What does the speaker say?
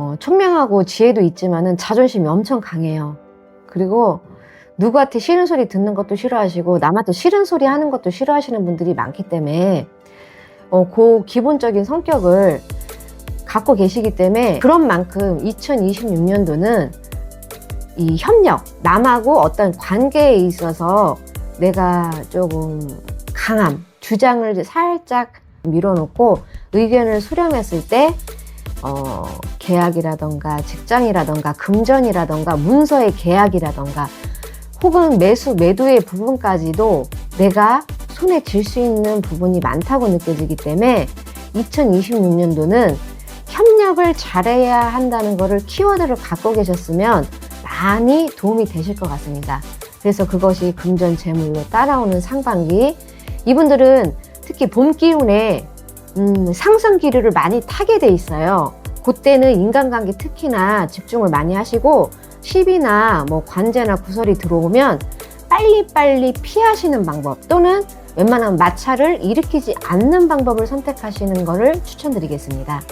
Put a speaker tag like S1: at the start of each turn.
S1: 어, 총명하고 지혜도 있지만은 자존심이 엄청 강해요. 그리고 누구한테 싫은 소리 듣는 것도 싫어하시고 남한테 싫은 소리 하는 것도 싫어하시는 분들이 많기 때문에 어, 그 기본적인 성격을 갖고 계시기 때문에 그런 만큼 2026년도는 이 협력, 남하고 어떤 관계에 있어서 내가 조금 강함, 주장을 살짝 밀어놓고 의견을 수렴했을 때 어, 계약이라던가 직장이라던가 금전이라던가 문서의 계약이라던가 혹은 매수, 매도의 부분까지도 내가 손에 쥘 수 있는 부분이 많다고 느껴지기 때문에 2026년도는 협력을 잘해야 한다는 거를 키워드를 갖고 계셨으면 많이 도움이 되실 것 같습니다. 그래서 그것이 금전 재물로 따라오는 상반기. 이분들은 특히 봄 기운에 음, 상승 기류를 많이 타게 돼 있어요. 그때는 인간관계 특히나 집중을 많이 하시고 시비나 뭐 관제나 구설이 들어오면 빨리빨리 피하시는 방법 또는 웬만하면 마찰을 일으키지 않는 방법을 선택하시는 것을 추천드리겠습니다.